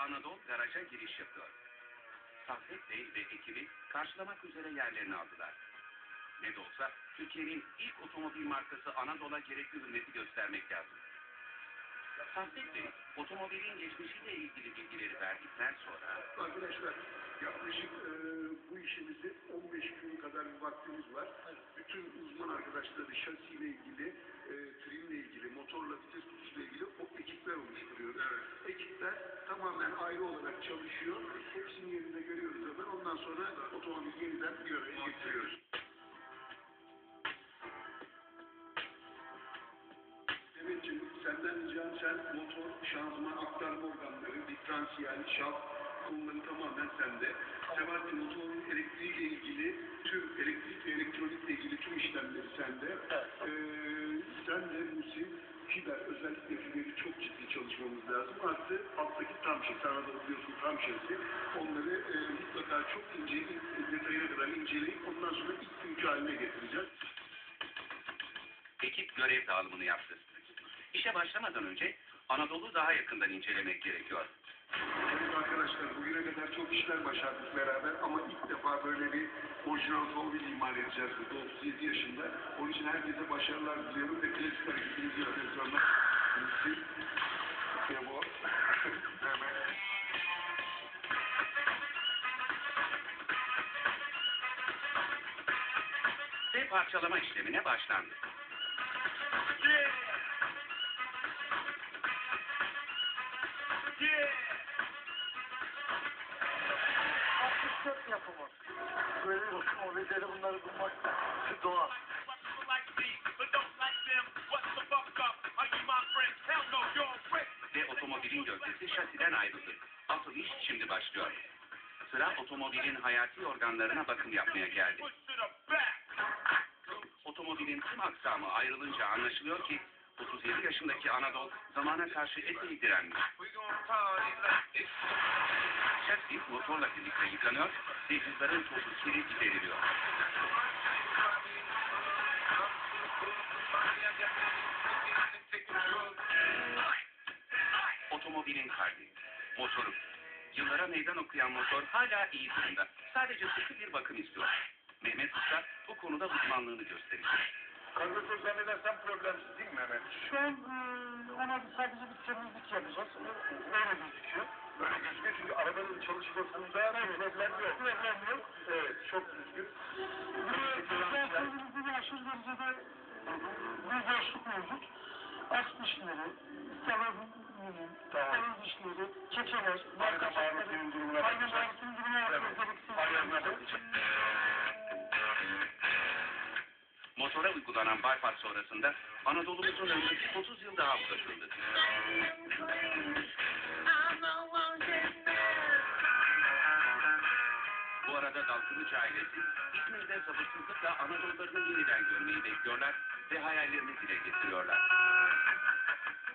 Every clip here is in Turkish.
Anadolu garaja giriş yapıyor. Saffet Bey ve ekibi karşılamak üzere yerlerini aldılar. Ne de olsa Türkiye'nin ilk otomobil markası Anadolu'a gerekli hürmeti göstermek lazım. Saffet Bey, otomobilin geçmişiyle ilgili bilgileri verdikten sonra Arkadaşlar yaklaşık e, bu işimizi 15 gün kadar bir vaktimiz var. Bütün uzman arkadaşları şasiyle ilgili, e, trimle ilgili, motorla vites kutusuyla ilgili o ekipler oluşturuyoruz. Ekipler tamamen ayrı olarak çalışıyor. Hepsini yerinde görüyoruz hemen. Ondan sonra otomobili yeniden bir araya getiriyoruz. Demetciğim senden ricam sen motor, şanzıman, aktarma organları, diferansiyel, şaft konuları tamamen sende. Sebahattin motorun elektriğiyle ilgili tüm elektrik ve elektronikle ilgili tüm işlemleri sende. Ee, Musi, fiber özellikle fiberi çok ciddi çalışmamız lazım. Artı alttaki tam şey, sana da biliyorsun tam şeysi. Onları e, mutlaka çok ince, in- detayına kadar inceleyip ondan sonra ilk günkü haline getireceğiz. ekip görev dağılımını yaptı. İşe başlamadan önce Anadolu daha yakından incelemek gerekiyor. Evet arkadaşlar bugüne kadar çok işler başardık beraber ama ilk defa böyle bir orijinal otomobil imal edeceğiz burada 37 yaşında. Onun için herkese başarılar diliyorum ve klasik hareketimizi yapıyoruz onlar. Siz, Tebo, Mehmet. Ve parçalama işlemine başlandı. Artık çok yapımı. Böyle otomobilleri bunları bulmak doğal. Ve otomobilin gövdesi şasiden ayrıldı. Asıl iş şimdi başlıyor. Sıra otomobilin hayati organlarına bakım yapmaya geldi. Otomobilin tüm aksamı ayrılınca anlaşılıyor ki 37 yaşındaki Anadolu zamana karşı epey direnmiş. Şasi motorla birlikte yıkanıyor ve hızların tozu kiri gideriliyor. Otomobilin kalbi, motoru. Yıllara meydan okuyan motor hala iyi durumda. Sadece sıkı bir bakım istiyor. Mehmet Usta bu konuda uzmanlığını gösterecek. Karbüratör zannedersem problemsiz değil mi Mehmet? Şu an e, ona sadece bir temizlik yapacağız. Öyle gözüküyor yok. Problem yok. Evet çok düzgün. Sensörümüzde de aşırı derecede bir boşluk mevcut. Ast dişleri, sabahının, Tamam. sabah dişleri, keçeler, Ayna bağırtının durumuna bakacağız. Motora uygulanan bypass sonrasında Anadolu'muzun ömrü 30 yıl daha uzatıldı. Arada Dalkılıç ailesi İzmir'de sabırsızlıkla Anadolu'larını yeniden görmeyi bekliyorlar ve hayallerini dile getiriyorlar.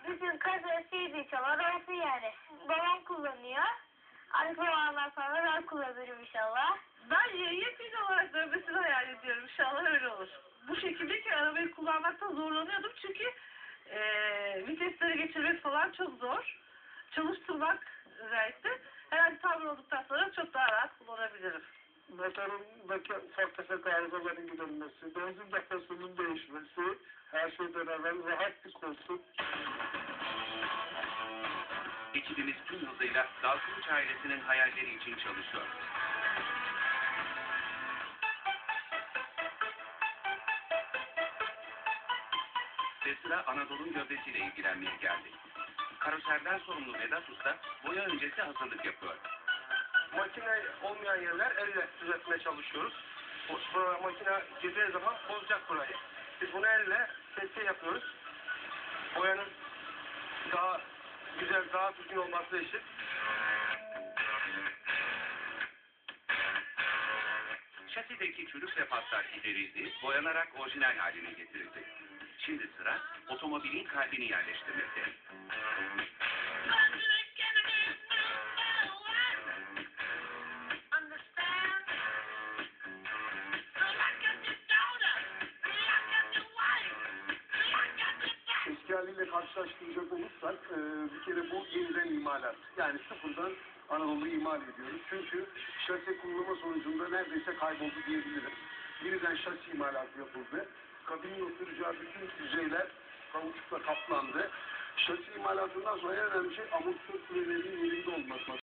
Bütün kasasıydı çalarası yani. Babam kullanıyor. Arka zamanlar sonra ben kullanırım inşallah. Ben yepyeni olarak dönmesini hayal ediyorum. İnşallah öyle olur. Bu şekilde ki arabayı kullanmakta zorlanıyordum çünkü eee vitesleri geçirmek falan çok zor. Çalıştırmak özellikle. Herhalde tamir olduktan sonra çok daha rahat kullanabilirim. Motorundaki ufak tefek arızaların giderilmesi, benzin deposunun değişmesi, her şeyden evvel rahat bir koltuk. Ekibimiz tüm hızıyla Dalkılıç ailesinin hayalleri için çalışıyor. Ve sıra Anadolu'nun gövdesiyle ilgilenmeye geldi. Karoserden sorumlu Vedat Usta boya öncesi hazırlık yapıyor. Makine olmayan yerler elle düzeltmeye çalışıyoruz. Bu, bu makine girdiği zaman bozacak burayı. Biz bunu elle tespih yapıyoruz. Boyanın daha güzel, daha düzgün olması için. Şasideki çürük ve paslar giderildi, boyanarak orijinal haline getirildi. Şimdi sıra otomobilin kalbini yerleştirmekte. Haliyle karşılaştıracak olursak e, bir kere bu yeniden imalat. Yani sıfırdan Anadolu'yu imal ediyoruz. Çünkü şase kullanma sonucunda neredeyse kayboldu diyebilirim. Yeniden şasi imalatı yapıldı. Kabinin oturacağı bütün yüzeyler kauçukla kaplandı. Şasi imalatından sonra en önemli şey amortisör kulelerin yerinde olması.